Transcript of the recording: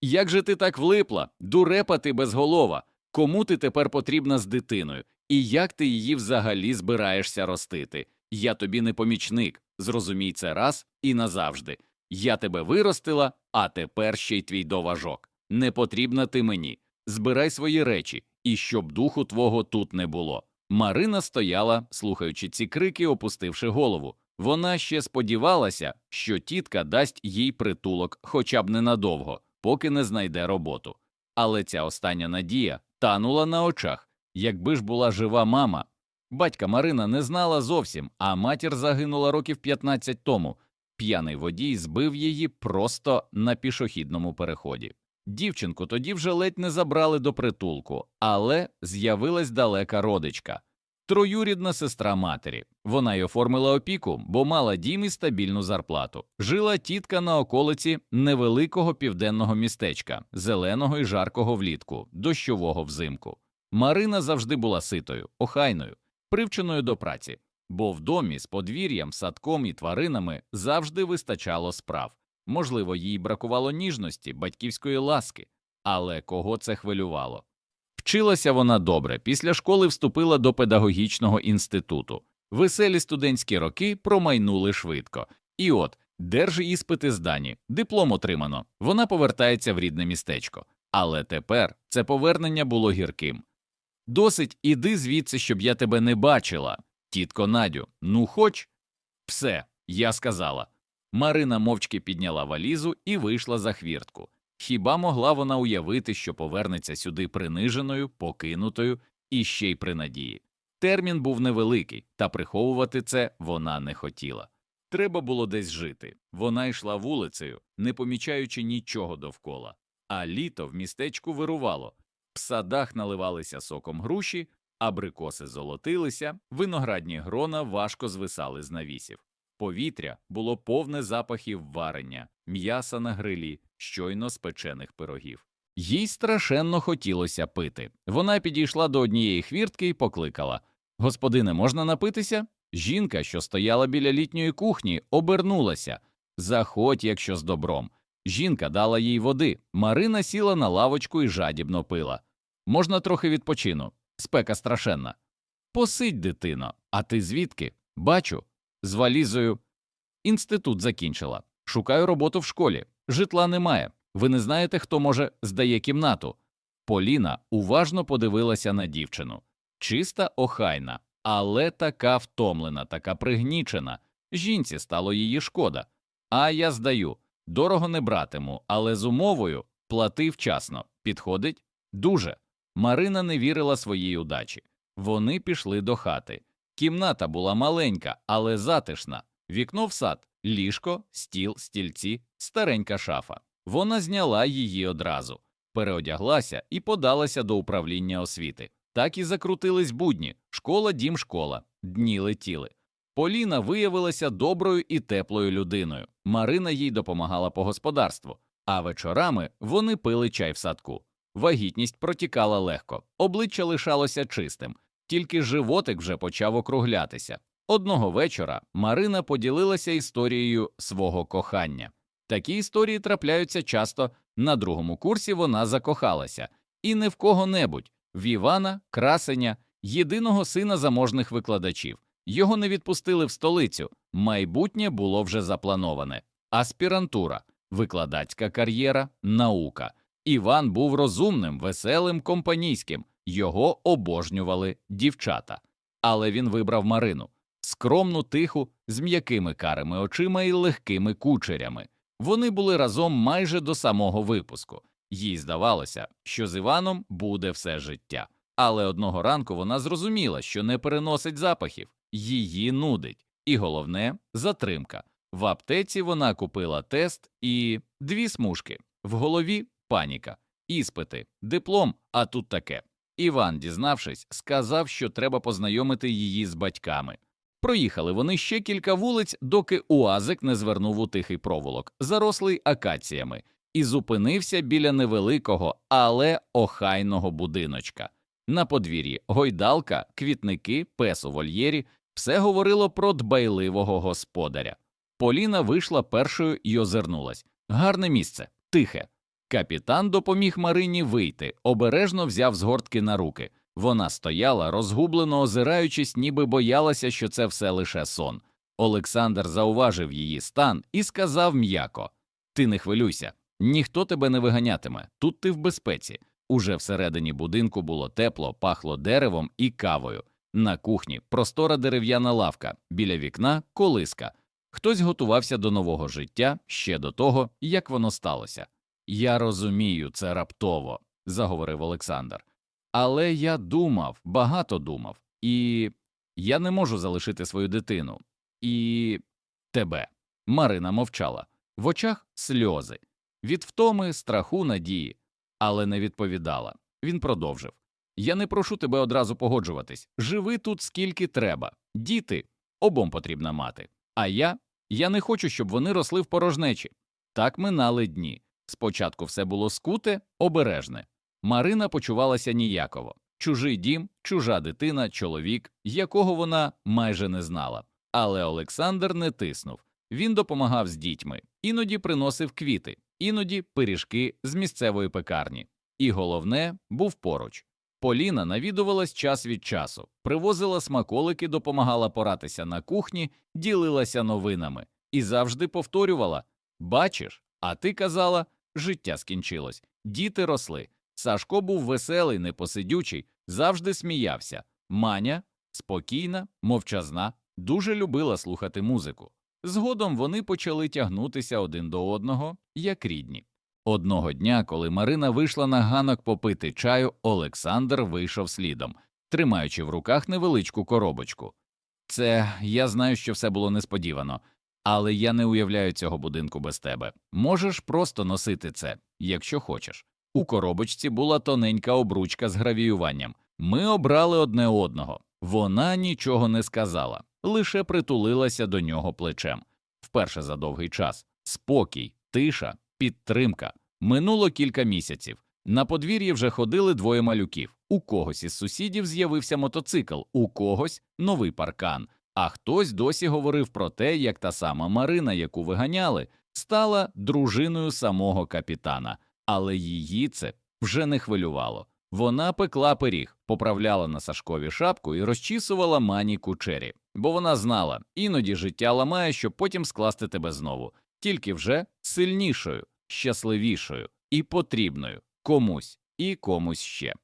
Як же ти так влипла? Дурепа ти безголова. Кому ти тепер потрібна з дитиною? І як ти її взагалі збираєшся ростити? Я тобі не помічник, зрозумій це раз і назавжди. Я тебе виростила, а тепер ще й твій доважок. Не потрібна ти мені. Збирай свої речі, і щоб духу твого тут не було. Марина стояла, слухаючи ці крики, опустивши голову. Вона ще сподівалася, що тітка дасть їй притулок хоча б ненадовго, поки не знайде роботу. Але ця остання надія танула на очах. Якби ж була жива мама. Батька Марина не знала зовсім, а матір загинула років 15 тому. П'яний водій збив її просто на пішохідному переході. Дівчинку тоді вже ледь не забрали до притулку, але з'явилась далека родичка. Троюрідна сестра матері. Вона й оформила опіку, бо мала дім і стабільну зарплату. Жила тітка на околиці невеликого південного містечка, зеленого і жаркого влітку, дощового взимку. Марина завжди була ситою, охайною, привченою до праці, бо в домі з подвір'ям, садком і тваринами завжди вистачало справ. Можливо, їй бракувало ніжності, батьківської ласки, але кого це хвилювало? Вчилася вона добре, після школи вступила до педагогічного інституту. Веселі студентські роки промайнули швидко. І от, держи іспити здані, диплом отримано, вона повертається в рідне містечко. Але тепер це повернення було гірким. Досить іди звідси, щоб я тебе не бачила. Тітко Надю, ну хоч? Все, я сказала. Марина мовчки підняла валізу і вийшла за хвіртку. Хіба могла вона уявити, що повернеться сюди приниженою, покинутою і ще й при надії? Термін був невеликий, та приховувати це вона не хотіла. Треба було десь жити. Вона йшла вулицею, не помічаючи нічого довкола. А літо в містечку вирувало. В садах наливалися соком груші, абрикоси золотилися, виноградні грона важко звисали з навісів. Повітря було повне запахів варення, м'яса на грилі, щойно спечених пирогів. Їй страшенно хотілося пити. Вона підійшла до однієї хвіртки і покликала Господине, можна напитися? Жінка, що стояла біля літньої кухні, обернулася Заходь, якщо з добром. Жінка дала їй води. Марина сіла на лавочку і жадібно пила. Можна трохи відпочину. Спека страшенна. Посидь, дитино, а ти звідки? Бачу. З валізою. Інститут закінчила. Шукаю роботу в школі. Житла немає. Ви не знаєте, хто може здає кімнату. Поліна уважно подивилася на дівчину. Чиста, охайна, але така втомлена, така пригнічена. Жінці стало її шкода. А я здаю. Дорого не братиму, але з умовою плати вчасно. Підходить? Дуже. Марина не вірила своїй удачі. Вони пішли до хати. Кімната була маленька, але затишна. Вікно в сад, ліжко, стіл, стільці, старенька шафа. Вона зняла її одразу, переодяглася і подалася до управління освіти. Так і закрутились будні школа, дім, школа, дні летіли. Поліна виявилася доброю і теплою людиною. Марина їй допомагала по господарству, а вечорами вони пили чай в садку. Вагітність протікала легко, обличчя лишалося чистим, тільки животик вже почав округлятися. Одного вечора Марина поділилася історією свого кохання. Такі історії трапляються часто. На другому курсі вона закохалася, і не в кого-небудь в Івана, красеня, єдиного сина заможних викладачів. Його не відпустили в столицю. Майбутнє було вже заплановане. Аспірантура, викладацька кар'єра, наука. Іван був розумним, веселим, компанійським. Його обожнювали дівчата. Але він вибрав Марину скромну, тиху, з м'якими карими очима і легкими кучерями. Вони були разом майже до самого випуску. Їй здавалося, що з Іваном буде все життя. Але одного ранку вона зрозуміла, що не переносить запахів, її нудить. І головне затримка. В аптеці вона купила тест і дві смужки. В голові паніка, іспити, диплом, а тут таке. Іван, дізнавшись, сказав, що треба познайомити її з батьками. Проїхали вони ще кілька вулиць, доки уазик не звернув у тихий провулок, зарослий акаціями, і зупинився біля невеликого, але охайного будиночка. На подвір'ї гойдалка, квітники, пес у вольєрі все говорило про дбайливого господаря. Поліна вийшла першою і озирнулась. Гарне місце, тихе. Капітан допоміг Марині вийти, обережно взяв з гортки на руки. Вона стояла, розгублено озираючись, ніби боялася, що це все лише сон. Олександр зауважив її стан і сказав м'яко: Ти не хвилюйся, ніхто тебе не виганятиме, тут ти в безпеці. Уже всередині будинку було тепло, пахло деревом і кавою. На кухні простора дерев'яна лавка, біля вікна колиска. Хтось готувався до нового життя ще до того, як воно сталося. Я розумію, це раптово, заговорив Олександр. Але я думав, багато думав, і я не можу залишити свою дитину. І тебе. Марина мовчала. В очах сльози. Від втоми, страху, надії, але не відповідала. Він продовжив Я не прошу тебе одразу погоджуватись. Живи тут скільки треба. Діти обом потрібна мати. А я я не хочу, щоб вони росли в порожнечі. Так минали дні. Спочатку все було скуте, обережне. Марина почувалася ніяково чужий дім, чужа дитина, чоловік, якого вона майже не знала. Але Олександр не тиснув. Він допомагав з дітьми, іноді приносив квіти, іноді пиріжки з місцевої пекарні. І головне, був поруч. Поліна навідувалась час від часу, привозила смаколики, допомагала поратися на кухні, ділилася новинами і завжди повторювала Бачиш, а ти казала, життя скінчилось, діти росли. Сашко був веселий, непосидючий, завжди сміявся. Маня спокійна, мовчазна, дуже любила слухати музику. Згодом вони почали тягнутися один до одного, як рідні. Одного дня, коли Марина вийшла на ганок попити чаю, Олександр вийшов слідом, тримаючи в руках невеличку коробочку. Це я знаю, що все було несподівано, але я не уявляю цього будинку без тебе. Можеш просто носити це, якщо хочеш. У коробочці була тоненька обручка з гравіюванням. Ми обрали одне одного. Вона нічого не сказала, лише притулилася до нього плечем. Вперше за довгий час спокій, тиша, підтримка. Минуло кілька місяців. На подвір'ї вже ходили двоє малюків. У когось із сусідів з'явився мотоцикл, у когось новий паркан. А хтось досі говорив про те, як та сама Марина, яку виганяли, стала дружиною самого капітана, але її це вже не хвилювало. Вона пекла пиріг, поправляла на Сашкові шапку і розчісувала мані кучері, бо вона знала, іноді життя ламає, щоб потім скласти тебе знову, тільки вже сильнішою, щасливішою і потрібною комусь і комусь ще.